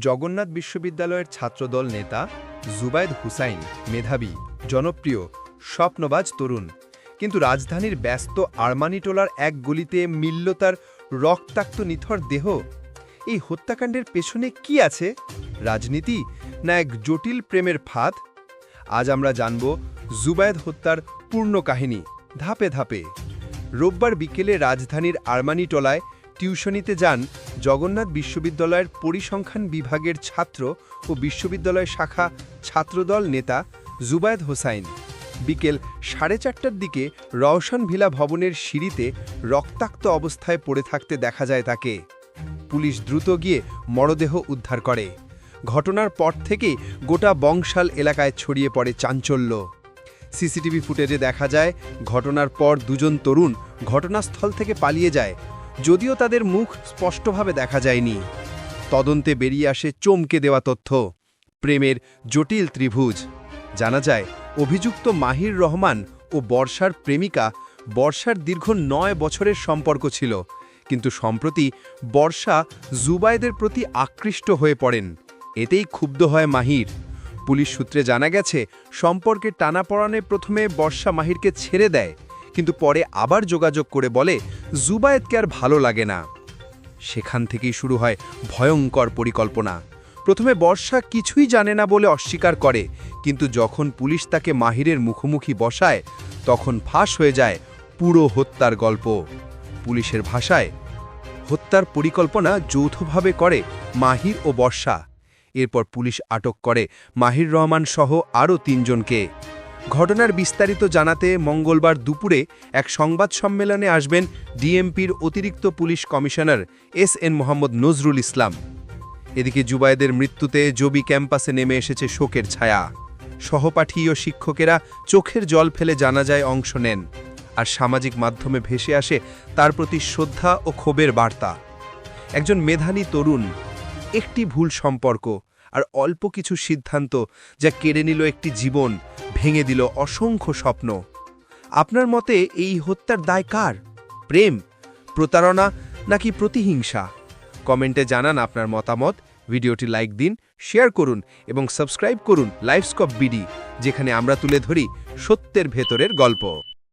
জগন্নাথ বিশ্ববিদ্যালয়ের ছাত্রদল নেতা জুবায়েদ হুসাইন মেধাবী, জনপ্রিয়, স্বপ্নবাজ তরুণ। কিন্তু রাজধানীর ব্যস্ত আরমানিটোলার এক গলিতে মিলল তার রক্তাক্ত নিথর দেহ। এই হত্যাকাণ্ডের পেছনে কি আছে? রাজনীতি না এক জটিল প্রেমের ফাঁদ? আজ আমরা জানব জুবায়েদ হত্যার পূর্ণ কাহিনী ধাপে ধাপে। রোববার বিকেলে রাজধানীর আরমানিটোলায় টিউশনিতে যান জগন্নাথ বিশ্ববিদ্যালয়ের পরিসংখ্যান বিভাগের ছাত্র ও বিশ্ববিদ্যালয় শাখা ছাত্রদল নেতা জুবায়দ হোসাইন। বিকেল সাড়ে চারটার দিকে রওশন ভিলা ভবনের সিঁড়িতে রক্তাক্ত অবস্থায় পড়ে থাকতে দেখা যায় তাকে। পুলিশ দ্রুত গিয়ে মরদেহ উদ্ধার করে। ঘটনার পর থেকে গোটা বংশাল এলাকায় ছড়িয়ে পড়ে চাঞ্চল্য। সিসিটিভি ফুটেজে দেখা যায়, ঘটনার পর দুজন তরুণ ঘটনাস্থল থেকে পালিয়ে যায় যদিও তাদের মুখ স্পষ্টভাবে দেখা যায়নি। তদন্তে বেরিয়ে আসে চমকে দেওয়া তথ্য। প্রেমের জটিল ত্রিভুজ। জানা যায়, অভিযুক্ত মাহির রহমান ও বর্ষার প্রেমিকা বর্ষার দীর্ঘ নয় বছরের সম্পর্ক ছিল। কিন্তু সম্প্রতি বর্ষা জুবায়েদের প্রতি আকৃষ্ট হয়ে পড়েন। এতেই ক্ষুব্ধ হয় মাহির। পুলিশ সূত্রে জানা গেছে সম্পর্কে টানাপড়ানে প্রথমে বর্ষা মাহিরকে ছেড়ে দেয়। কিন্তু পরে আবার যোগাযোগ করে বলে জুবায়েতকে আর ভালো লাগে না। সেখান থেকেই শুরু হয় ভয়ঙ্কর পরিকল্পনা। প্রথমে বর্ষা কিছুই জানে না বলে অস্বীকার করে, কিন্তু যখন পুলিশ তাকে মাহিরের মুখোমুখি বসায়, তখন ফাঁস হয়ে যায় পুরো হত্যার গল্প। পুলিশের ভাষায়, হত্যার পরিকল্পনা যৌথভাবে করে মাহির ও বর্ষা। এরপর পুলিশ আটক করে মাহির রহমান সহ আরও তিনজনকে। ঘটনার বিস্তারিত জানাতে মঙ্গলবার দুপুরে এক সংবাদ সম্মেলনে আসবেন ডিএমপির অতিরিক্ত police commissioner S N Mohammad Nazrul Islam. এদিকে জুবায়েদের মৃত্যুতে জবি ক্যাম্পাসে নেমে এসেছে শোকের ছায়া। সহপাঠী ও শিক্ষকেরা চোখের জল ফেলে জানাজায় অংশ নেন আর সামাজিক মাধ্যমে ভেসে আসে তার প্রতি শ্রদ্ধা ও ক্ষোভের বার্তা। একজন মেধানী তরুণ, একটি ভুল সম্পর্ক আর অল্প কিছু সিদ্ধান্ত যা কেড়ে নিল একটি জীবন ভেঙে দিল অসংখ্য স্বপ্ন। আপনার মতে এই হত্যার দায় কার? প্রেম, প্রতারণা নাকি প্রতিহিংসা? কমেন্টে জানান আপনার মতামত। ভিডিওটি লাইক দিন, শেয়ার করুন এবং সাবস্ক্রাইব করুন লাইফস্কপ বিডি, যেখানে আমরা তুলে ধরি সত্যের ভেতরের গল্প।